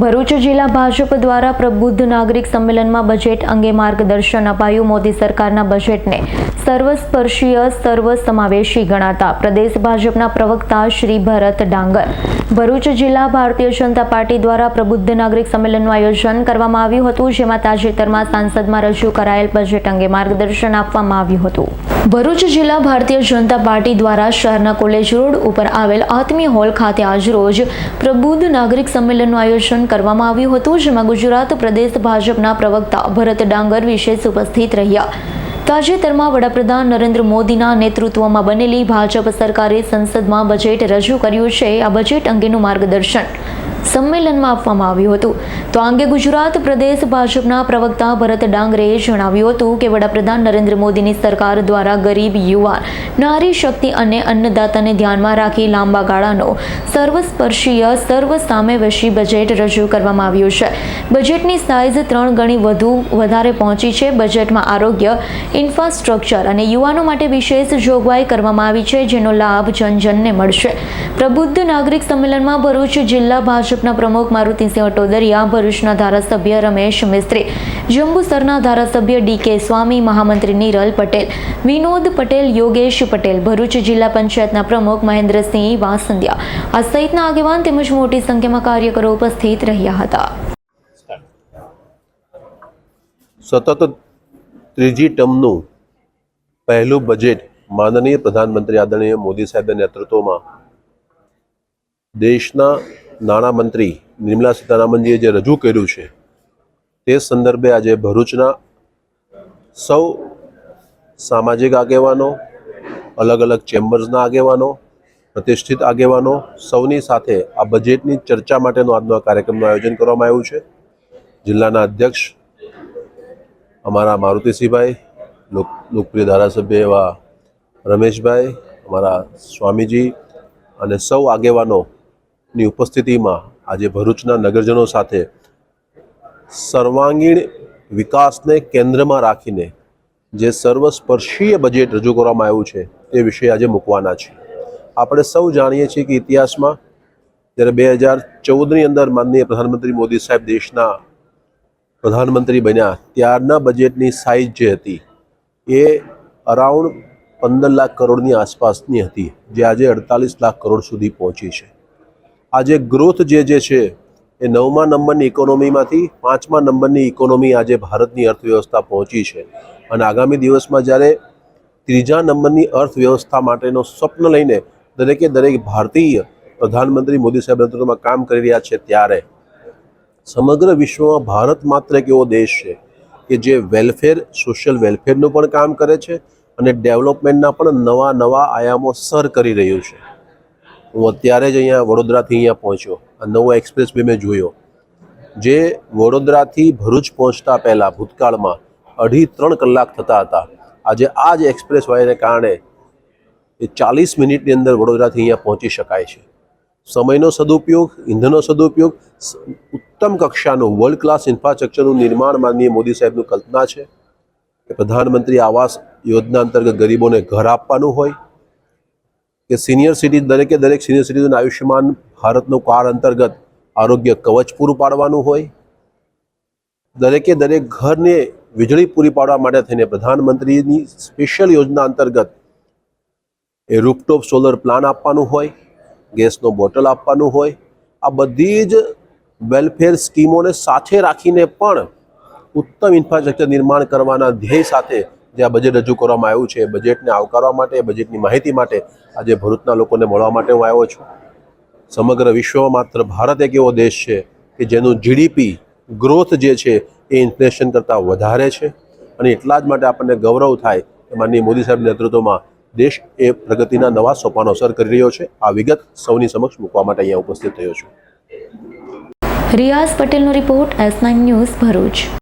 ભરૂચ જિલ્લા ભાજપ દ્વારા પ્રબુદ્ધ નાગરિક સંમેલનમાં બજેટ અંગે માર્ગદર્શન અપાયું. મોદી સરકારના બજેટને સર્વસ્પર્શીય, સર્વસમાવેશી ગણાતા પ્રદેશ ભાજપના પ્રવક્તા શ્રી ભરત ડાંગર. ભરૂચ જિલ્લા ભારતીય જનતા પાર્ટી દ્વારા પ્રબુદ્ધ નાગરિક સંમેલનનું આયોજન કરવામાં આવ્યું હતું, જેમાં તાજેતરમાં સાંસદમાં રજૂ કરાયેલ બજેટ અંગે માર્ગદર્શન આપવામાં આવ્યું હતું. ભરૂચ જિલ્લા ભારતીય જનતા પાર્ટી દ્વારા શહેરના કોલેજ રોડ ઉપર આવેલ આત્મી હોલ ખાતે આજરોજ પ્રબુદ્ધ નાગરિક સંમેલનનું આયોજન કરવામાં આવ્યું હતું, જેમાં ગુજરાત પ્રદેશ ભાજપના પ્રવક્તા ભરત ડાંગર વિશેષ ઉપસ્થિત રહ્યા. તાજેતરમાં વડાપ્રધાન નરેન્દ્ર મોદીના નેતૃત્વમાં બનેલી ભાજપ સરકારે સંસદમાં બજેટ રજૂ કર્યું છે. આ બજેટ અંગેનું માર્ગદર્શન સંમેલનમાં આપવામાં આવ્યું હતું. તો આ અંગે ગુજરાત પ્રદેશ ભાજપના પ્રવક્તા ભરત ડાંગરે જણાવ્યું હતું કે વડાપ્રધાન નરેન્દ્ર મોદીની સરકાર દ્વારા ગરીબ યુવાન નારી શક્તિ અને અન્નદાતાને ધ્યાનમાં રાખી લાંબા ગાળાનો સર્વસ્પર્શીય સર્વ સામેવશી બજેટ રજૂ કરવામાં આવ્યું છે. બજેટની સાઇઝ ત્રણ ગણી વધુ, વધારે પહોંચી છે. બજેટમાં આરોગ્ય, ઇન્ફ્રાસ્ટ્રક્ચર અને યુવાનો માટે વિશેષ જોગવાઈ કરવામાં આવી છે, જેનો લાભ જનજનને મળશે. પ્રબુદ્ધ નાગરિક સંમેલનમાં ભરૂચ જિલ્લા ભાજપના પ્રમુખ મારુતિસિંહ ટોદરિયા ભરૂચના ધારાસભ્ય રમેશ મિસ્ત્રી, જંબુસરના ધારાસભ્ય ડી સ્વામી, મહામંત્રી નિરલ પટેલ, વિનોદ પટેલ, યોગેશ પટેલ, ભરૂચ જિલ્લા પંચાયતના પ્રમુખ મહેન્દ્રસિંહ વાસંદિયા આ સહિતના આગેવાન તેમજ મોટી સંખ્યામાં કાર્યકરો ઉપસ્થિત રહ્યા હતા. સતત ત્રીજી ટર્મનું પહેલું બજેટ માનનીય પ્રધાનમંત્રી આદરણીય મોદી સાહેબના નેતૃત્વમાં દેશના નાણામંત્રી નિર્મલા સીતારામનજીએ જે રજૂ કર્યું છે, તે સંદર્ભે આજે ભરૂચના સૌ સામાજિક આગેવાનો, અલગ અલગ ચેમ્બર્સના આગેવાનો, પ્રતિષ્ઠિત આગેવાનો સૌની સાથે આ બજેટની ચર્ચા માટેનો આજનો આ કાર્યક્રમનું આયોજન કરવામાં આવ્યું છે. જિલ્લાના અધ્યક્ષ અમારા મારુતિસિંહભાઈ, લોક, લોકપ્રિય ધારાસભ્ય એવા રમેશભાઈ, અમારા સ્વામીજી અને સૌ આગેવાનોની ઉપસ્થિતિમાં આજે ભરૂચના નગરજનો સાથે સર્વાંગીણ વિકાસને કેન્દ્રમાં રાખીને જે સર્વસ્પર્શીય બજેટ રજૂ કરવામાં આવ્યું છે તે વિશે આજે મૂકવાના છે. આપણે સૌ જાણીએ છીએ કે ઇતિહાસમાં જ્યારે બે હજાર ચૌદની અંદર માનનીય પ્રધાનમંત્રી મોદી સાહેબ દેશના પ્રધાનમંત્રી બન્યા, ત્યારના બજેટની સાઇઝ જે હતી એ અરાઉન્ડ પંદર લાખ કરોડની આસપાસની હતી, જે આજે અડતાલીસ લાખ કરોડ સુધી પહોંચી છે. આજે ગ્રોથ જે જે છે, એ નવમા નંબરની ઇકોનોમીમાંથી પાંચમા નંબરની ઇકોનોમી આજે ભારતની અર્થવ્યવસ્થા પહોંચી છે. અને આગામી દિવસમાં જ્યારે ત્રીજા નંબરની અર્થવ્યવસ્થા માટેનો સ્વપ્ન લઈને દરેકે દરેક ભારતીય પ્રધાનમંત્રી મોદી સાહેબ નેતૃત્વમાં કામ કરી રહ્યા છે ત્યારે સમગ્ર વિશ્વમાં ભારત માત્ર એક એવો દેશ છે કે જે વેલફેર સોશિયલ વેલફેરનું પણ કામ કરે છે અને ડેવલપમેન્ટના પણ નવા નવા આયામો સર કરી રહ્યું છે. હું અત્યારે જ અહીંયા વડોદરાથી અહીંયા પહોંચ્યો. આ નવો એક્સપ્રેસ વે મેં જોયો. જે વડોદરાથી ભરૂચ પહોંચતા પહેલાં ભૂતકાળમાં અઢી ત્રણ કલાક થતા હતા. આજે આ જ એક્સપ્રેસ વાયને કારણે એ ચાલીસ મિનિટની અંદર વડોદરાથી અહીંયા પહોંચી શકાય છે. સમયનો સદુપયોગ, ઈંધણનો સદુપયોગ ઉત્તમ કક્ષાનું વર્લ્ડ ક્લાસ ઇન્ફ્રાસ્ટ્રક્ચરનું નિર્માણ માનનીય મોદી સાહેબનું કલ્પના છે કે પ્રધાનમંત્રી આવાસ યોજના અંતર્ગત ગરીબોને ઘર આપવાનું હોય કે સિનિયર સિટીઝ દરેકે દરેક સિનિયર સિટીઝન આયુષ્યમાન ભારતનું કાર્ડ અંતર્ગત આરોગ્ય કવચ પૂરું પાડવાનું હોય. દરેકે દરેક ઘરને વીજળી પૂરી પાડવા માટે થઈને પ્રધાનમંત્રીની સ્પેશિયલ યોજના અંતર્ગત એ રૂપટોપ સોલર પ્લાન આપવાનું હોય, ગેસનો બોટલ આપવાનું હોય. આ બધી જ વેલફેર સ્કીમોને સાથે રાખીને પણ ઉત્તમ ઇન્ફ્રાસ્ટ્રક્ચર નિર્માણ કરવાના ધ્યેય સાથે જે આ બજેટ રજૂ કરવામાં આવ્યું છે બજેટને આવકારવા માટે બજેટની માહિતી માટે આજે ભરૂચના લોકોને મળવા માટે હું આવ્યો છું. સમગ્ર વિશ્વમાં માત્ર ભારત એક એવો દેશ છે કે જેનું જીડીપી ગ્રોથ જે છે એ ઇન્ફ્લેશન કરતાં વધારે છે અને એટલા જ માટે આપણને ગૌરવ થાય કે માનનીય મોદી સાહેબ નેતૃત્વમાં દેશ એ પ્રગતિના નવા સોપાનો અસર કરી રહ્યો છે. આ વિગત સૌની સમક્ષ મૂકવા માટે અહીંયા ઉપસ્થિત થયો છું. રિયાઝ પટેલનો રિપોર્ટ એસ ન્યૂઝ ભરૂચ.